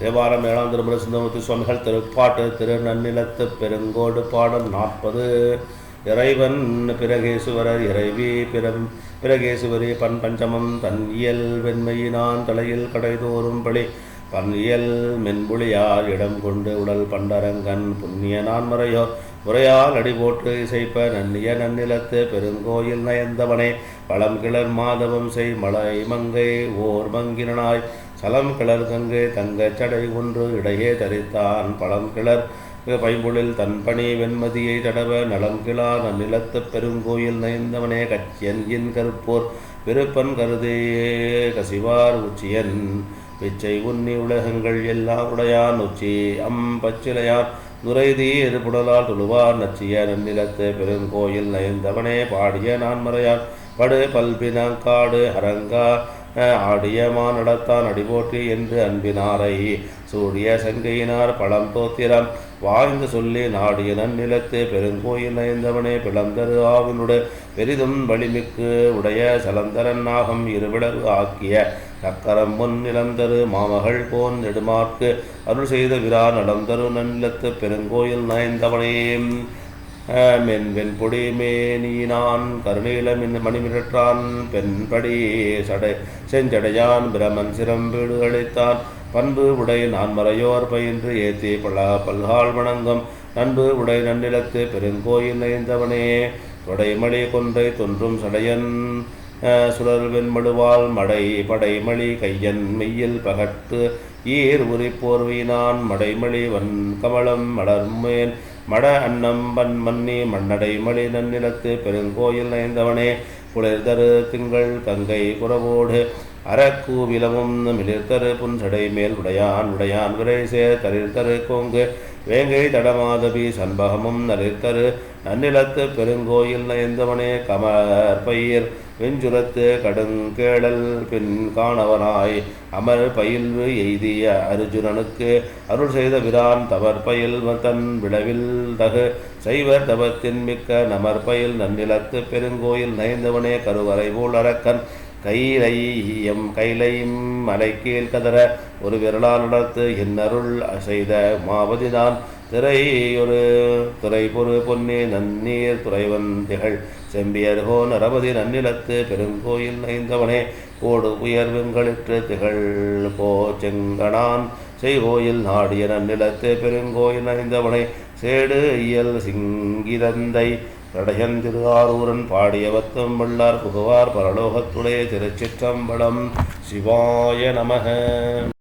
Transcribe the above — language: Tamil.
தேவாரம் ஏழாம் திருமுறை சுந்தரமூர்த்தி சுவாமிகள் திருப்பாட்டு திரு நன்னிலத்து பெருங்கோடு பாடல் நாற்பது. இறைவன் பிரகேசுவரர் இறைவி பிறம் பிரகேசுவரி பன் பஞ்சமம் தன் இயல் வெண்மையினான் தலையில் கடைதோறும் பழி இயல் மென்புளியார் இடம் கொண்டு உடல் பண்டரங்கன் புண்ணிய நான் முறையோ. முறையால் அடி போட்டு இசைப்ப நன்னிய நன்னிலத்து பெருங்கோயில் நயந்தவனே. பழம் கிளர் மாதவம் செய் மலை மங்கை ஓர் மங்கினாய் சலம் கிளர் கங்கை தங்கச் சடை ஒன்று இடையே தரித்தான் பழம் கிளர். பைம்பொழில் தன் பணி வெண்மதியை தடவ நலம் கிளா நன்னிலத்து பெருங்கோயில் நயந்தவனே கச்சியன் கருப்போர். விருப்பன் கருதே கசிவார் உச்சியன். பிச்சை உன்னி உலகங்கள் எல்லாம் உடையான் உச்சி. அம் பச்சிலையான் நுரைதீர் புடலால் துழுவார் நச்சிய நன்னிலத்து பெருங்கோயில் நயந்தவனே பாடிய நான்மறையான் படு பல்பினங்காடு அரங்கா ஆடியமா நடத்தான் அடிபோற்றி என்று அன்பினாரை. சூடிய சங்கையினார் பழம் தோத்திரம். வாய்ந்து சொல்லி நாடிய நன்னிலத்து பெருங்கோயில் நயந்தவனே பிளந்தரு ஆவினுடைய பெரிதும் வலிமிக்கு உடைய சலந்தரன் நாகம் ஆக்கிய. நக்கரம் முன் நிலந்தரு மாமகள் போன் நெடுமார்க்கு. அருள் செய்த விரா நடந்தரு நன்னிலத்து பெருங்கோயில் நயந்தவனே. மென் வெண்பொடி மேனியினான் கருணீலம் இந்த மணிமிரற்றான் பெண்படி சடை செஞ்சடையான் பிரமன் சிரம்பீடு அழைத்தான் பண்பு உடை நான் மறையோர் பயின்று ஏத்தி பல பல்கால் வணங்கும். நண்பு உடை நன்னிலத்து பெருங்கோயில் நயந்தவனே. தொடைமணி கொன்றை தொன்றும் சடையன் சுழல் வெண்மடுவால் மடை படைமணி கையன் மெய்யில் பகட்டு. ஈர் உரி போர்வினான் மடைமணி வன் கமலம் மலர்மேன் மட அன்னம் பன் மன்னி மண்ணடை மணி நன்னிலத்து பெருங்கோயில் நயந்தவனே குளிர்தரு திங்கள் கங்கை குறவோடு அறக்கூவிலவும் மிளிர்தரு புன்சடை மேல் உடையான் உடையான் விரை சேர் தரிர்தரு கோங்கு. வேங்கை தடமாதபி சண்பகமும் நரித்தரு நன்னிலத்து பெருங்கோயில் நயந்தவனே கமற்பயிர் வெஞ்சுரத்து கடுங்கேடல் பின் காணவனாய். அமர் பயில்வு எய்திய அர்ஜுனனுக்கு அருள் செய்த விரான் தவற்பயில் தன் விளவில் தகு. சைவர் தவத்தின் மிக்க நமற்பயில் நன்னிலத்து பெருங்கோயில் நயந்தவனே கருவறை போல் அரக்கன். கைலையம் கைலையும் மலைக்கீழ் கதற ஒரு விரலால் நடத்து இன்னருள் செய்த மாவதிதான். திரையொரு துறை பொரு பொன்னி நன்னீர் துறைவன் திகழ். செம்பியர்கோ நரபதி நன்னிலத்து பெருங்கோயில் நைந்தவனே கோடு உயர்வுங்களிற்று திகழ் போ செங்கனான் செய்கோயில் நாடிய நன்னிலத்து பெருங்கோயில் நைந்தவனை சேடு இயல் சிங்கிதந்தை கடையன் திருவாரூரன் பாடியவத்தம் வள்ளார் புகுவார் பரலோகத்துடைய திருச்சிற்றம்பலம். சிவாய நமக.